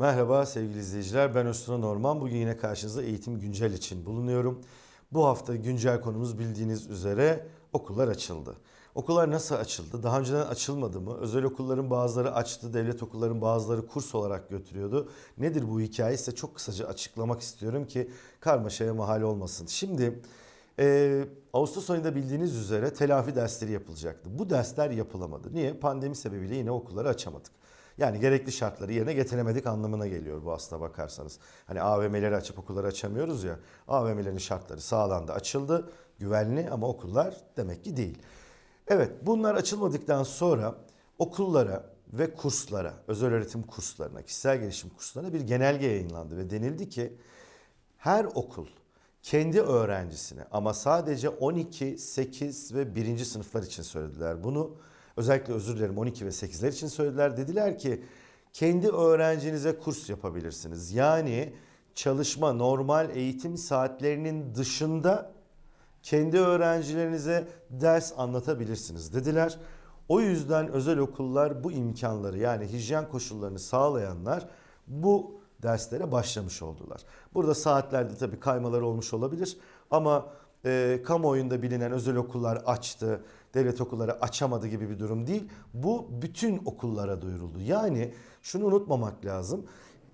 Merhaba sevgili izleyiciler. Ben Öztürk Norman. Bugün yine karşınızda eğitim güncel için bulunuyorum. Bu hafta güncel konumuz bildiğiniz üzere okullar açıldı. Okullar nasıl açıldı? Daha önceden açılmadı mı? Özel okulların bazıları açtı, devlet okulların bazıları kurs olarak götürüyordu. Nedir bu hikaye? Size çok kısaca açıklamak istiyorum ki karmaşaya mahal olmasın. Şimdi e, Ağustos ayında bildiğiniz üzere telafi dersleri yapılacaktı. Bu dersler yapılamadı. Niye? Pandemi sebebiyle yine okulları açamadık. Yani gerekli şartları yerine getiremedik anlamına geliyor bu aslına bakarsanız. Hani AVM'leri açıp okulları açamıyoruz ya. AVM'lerin şartları sağlandı, açıldı. Güvenli ama okullar demek ki değil. Evet bunlar açılmadıktan sonra okullara ve kurslara, özel öğretim kurslarına, kişisel gelişim kurslarına bir genelge yayınlandı ve denildi ki her okul kendi öğrencisine ama sadece 12, 8 ve 1. sınıflar için söylediler bunu. Özellikle özür dilerim 12 ve 8'ler için söylediler. Dediler ki kendi öğrencinize kurs yapabilirsiniz. Yani çalışma normal eğitim saatlerinin dışında kendi öğrencilerinize ders anlatabilirsiniz dediler. O yüzden özel okullar bu imkanları yani hijyen koşullarını sağlayanlar bu derslere başlamış oldular. Burada saatlerde tabii kaymalar olmuş olabilir ama e, kamuoyunda bilinen özel okullar açtı, devlet okulları açamadı gibi bir durum değil. Bu bütün okullara duyuruldu. Yani şunu unutmamak lazım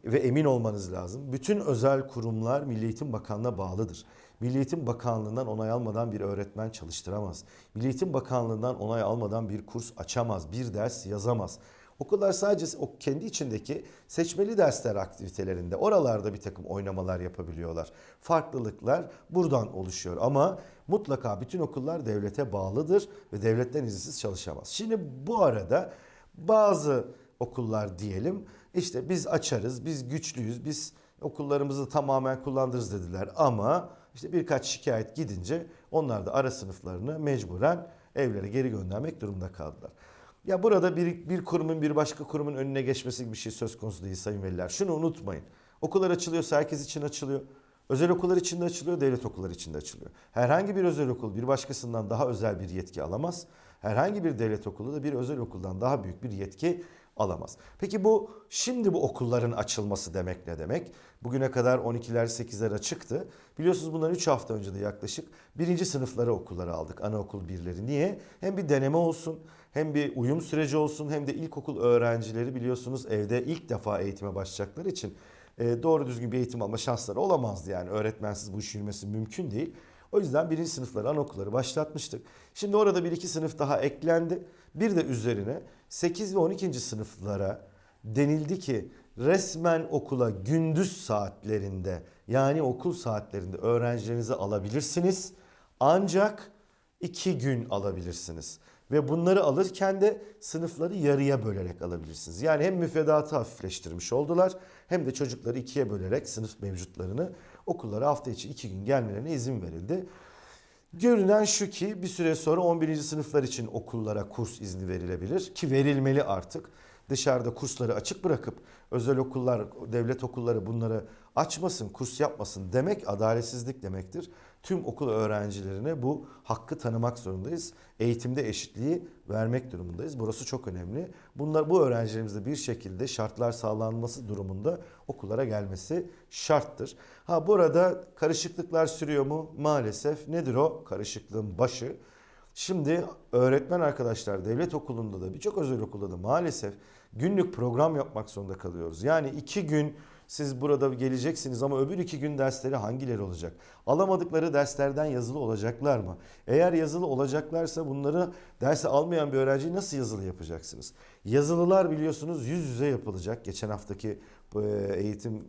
ve emin olmanız lazım. Bütün özel kurumlar Milli Eğitim Bakanlığı'na bağlıdır. Milli Eğitim Bakanlığı'ndan onay almadan bir öğretmen çalıştıramaz. Milli Eğitim Bakanlığı'ndan onay almadan bir kurs açamaz, bir ders yazamaz. Okullar sadece o kendi içindeki seçmeli dersler aktivitelerinde oralarda bir takım oynamalar yapabiliyorlar. Farklılıklar buradan oluşuyor ama mutlaka bütün okullar devlete bağlıdır ve devletten izinsiz çalışamaz. Şimdi bu arada bazı okullar diyelim işte biz açarız, biz güçlüyüz, biz okullarımızı tamamen kullandırırız dediler ama işte birkaç şikayet gidince onlar da ara sınıflarını mecburen evlere geri göndermek durumunda kaldılar. Ya burada bir, bir kurumun bir başka kurumun önüne geçmesi gibi bir şey söz konusu değil sayın veliler. Şunu unutmayın. Okullar açılıyorsa herkes için açılıyor. Özel okullar için de açılıyor, devlet okulları için de açılıyor. Herhangi bir özel okul bir başkasından daha özel bir yetki alamaz. Herhangi bir devlet okulu da bir özel okuldan daha büyük bir yetki alamaz. Peki bu şimdi bu okulların açılması demek ne demek? Bugüne kadar 12'ler 8'ler açıktı. Biliyorsunuz bundan 3 hafta önce de yaklaşık birinci sınıflara okulları aldık. Anaokul birleri. Niye? Hem bir deneme olsun hem bir uyum süreci olsun hem de ilkokul öğrencileri biliyorsunuz evde ilk defa eğitime başlayacakları için doğru düzgün bir eğitim alma şansları olamazdı. Yani öğretmensiz bu iş yürümesi mümkün değil. O yüzden birinci sınıfları anaokulları başlatmıştık. Şimdi orada bir iki sınıf daha eklendi. Bir de üzerine 8 ve 12. sınıflara denildi ki resmen okula gündüz saatlerinde yani okul saatlerinde öğrencilerinizi alabilirsiniz. Ancak iki gün alabilirsiniz. Ve bunları alırken de sınıfları yarıya bölerek alabilirsiniz. Yani hem müfredatı hafifleştirmiş oldular hem de çocukları ikiye bölerek sınıf mevcutlarını okullara hafta içi iki gün gelmelerine izin verildi. Görünen şu ki bir süre sonra 11. sınıflar için okullara kurs izni verilebilir ki verilmeli artık. Dışarıda kursları açık bırakıp özel okullar, devlet okulları bunları açmasın, kurs yapmasın demek adaletsizlik demektir. Tüm okul öğrencilerine bu hakkı tanımak zorundayız. Eğitimde eşitliği vermek durumundayız. Burası çok önemli. Bunlar bu öğrencilerimizde bir şekilde şartlar sağlanması durumunda okullara gelmesi şarttır. Ha burada karışıklıklar sürüyor mu? Maalesef. Nedir o? Karışıklığın başı. Şimdi öğretmen arkadaşlar devlet okulunda da birçok özel okulda da maalesef günlük program yapmak zorunda kalıyoruz. Yani iki gün siz burada geleceksiniz ama öbür iki gün dersleri hangileri olacak? Alamadıkları derslerden yazılı olacaklar mı? Eğer yazılı olacaklarsa bunları dersi almayan bir öğrenciyi nasıl yazılı yapacaksınız? Yazılılar biliyorsunuz yüz yüze yapılacak. Geçen haftaki eğitim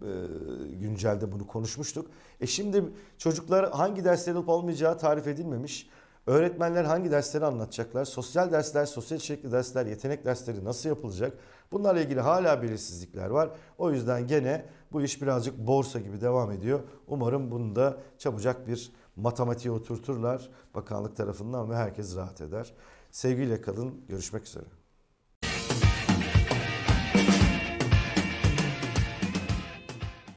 güncelde bunu konuşmuştuk. E şimdi çocuklar hangi dersleri olup olmayacağı tarif edilmemiş. Öğretmenler hangi dersleri anlatacaklar? Sosyal dersler, sosyal içerikli dersler, yetenek dersleri nasıl yapılacak? Bunlarla ilgili hala belirsizlikler var. O yüzden gene bu iş birazcık borsa gibi devam ediyor. Umarım bunu da çabucak bir matematiğe oturturlar bakanlık tarafından ve herkes rahat eder. Sevgiyle kalın. Görüşmek üzere.